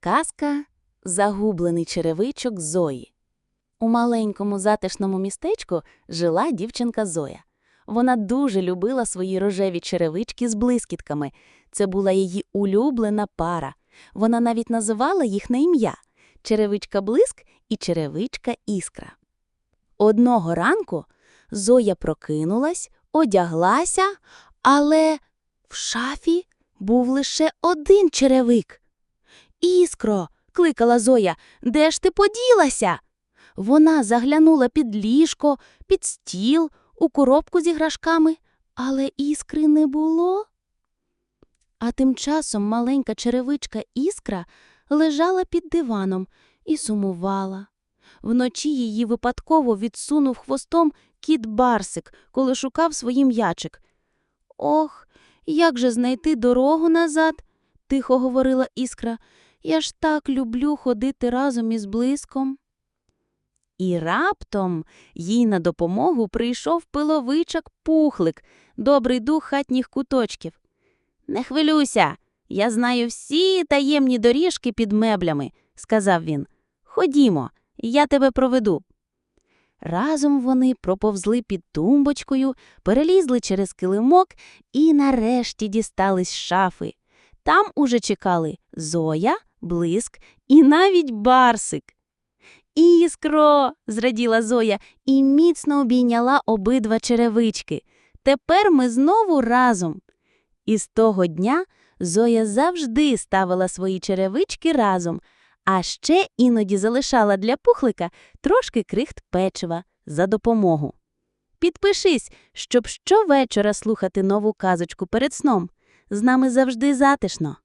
Казка Загублений черевичок Зої. У маленькому затишному містечку жила дівчинка Зоя. Вона дуже любила свої рожеві черевички з блискітками. Це була її улюблена пара. Вона навіть називала їх на ім'я черевичка блиск і черевичка іскра. Одного ранку Зоя прокинулась, одяглася, але в шафі був лише один черевик. Іскро, кликала Зоя, де ж ти поділася? Вона заглянула під ліжко, під стіл, у коробку з іграшками, але іскри не було. А тим часом маленька черевичка іскра лежала під диваном і сумувала. Вночі її випадково відсунув хвостом кіт Барсик, коли шукав свій м'ячик. Ох, як же знайти дорогу назад? тихо говорила іскра. Я ж так люблю ходити разом із блиском. І раптом їй на допомогу прийшов пиловичок пухлик, добрий дух хатніх куточків. Не хвилюйся, я знаю всі таємні доріжки під меблями, сказав він. Ходімо, я тебе проведу. Разом вони проповзли під тумбочкою, перелізли через килимок і нарешті дістались з шафи. Там уже чекали Зоя, блиск і навіть барсик. Іскро, зраділа Зоя і міцно обійняла обидва черевички. Тепер ми знову разом. І з того дня Зоя завжди ставила свої черевички разом, а ще іноді залишала для пухлика трошки крихт печива за допомогу. Підпишись, щоб щовечора слухати нову казочку перед сном. З нами завжди затишно.